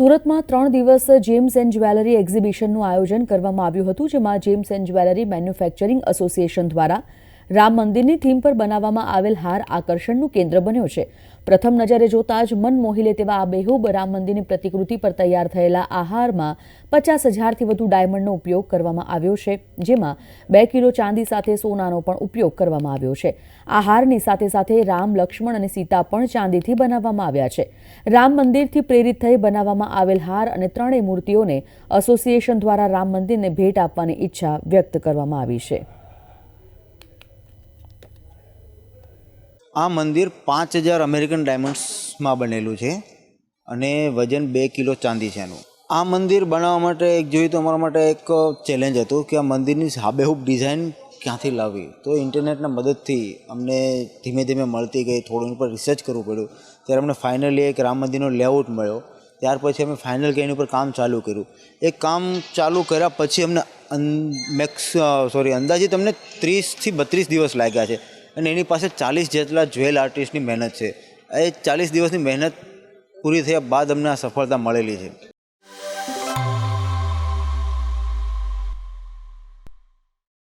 સુરતમાં ત્રણ દિવસ જેમ્સ એન્ડ જ્વેલરી એક્ઝિબિશનનું આયોજન કરવામાં આવ્યું હતું, જેમાં gems and jewellery manufacturing association દ્વારા રામ મંદિરની થીમ પર બનાવવામાં આવેલ હાર આકર્ષણનું કેન્દ્ર બન્યો છે. પ્રથમ નજરે જોતા જ મન મોહી લે તેવા આ બેહુબ રામ મંદિરની પ્રતિકૃતિ પર તૈયાર થયેલા આ હારમાં પચાસ હજારથી વધુ ડાયમંડનો ઉપયોગ કરવામાં આવ્યો છે, જેમાં બે કિલો ચાંદી સાથે સોનાનો પણ ઉપયોગ કરવામાં આવ્યો છે. આ હારની સાથે સાથે રામ, લક્ષ્મણ અને સીતા પણ ચાંદીથી બનાવવામાં આવ્યા છે. રામ મંદિરથી પ્રેરિત થઈ બનાવવામાં આવેલ હાર અને ત્રણેય મૂર્તિઓને એસોસિએશન દ્વારા રામ મંદિરને ભેટ આપવાની ઈચ્છા વ્યક્ત કરવામાં આવી છે. આ મંદિર પાંચ હજાર અમેરિકન ડાયમંડ્સમાં બનેલું છે અને વજન બે કિલો ચાંદી છે એનું. આ મંદિર બનાવવા માટે એક જોયું તો અમારા માટે એક ચેલેન્જ હતું કે આ મંદિરની હાબેહૂબ ડિઝાઇન ક્યાંથી લાવવી? તો ઇન્ટરનેટના મદદથી અમને ધીમે ધીમે મળતી ગઈ, થોડું એની પર રિસર્ચ કરવું પડ્યું. ત્યારે અમને ફાઇનલી એક રામ મંદિરનો લેઆઉટ મળ્યો. ત્યાર પછી અમે ફાઇનલ કે એની ઉપર કામ ચાલુ કર્યું. એ કામ ચાલુ કર્યા પછી અમને મેક્સ સોરી અંદાજે તમને ત્રીસથી બત્રીસ દિવસ લાગ્યા છે. અને એની પાસે ચાલીસ જેટલા જ્વેલ આર્ટિસ્ટની મહેનત છે. એ ચાલીસ દિવસની મહેનત પૂરી થયા બાદ અમને આ સફળતા મળેલી છે.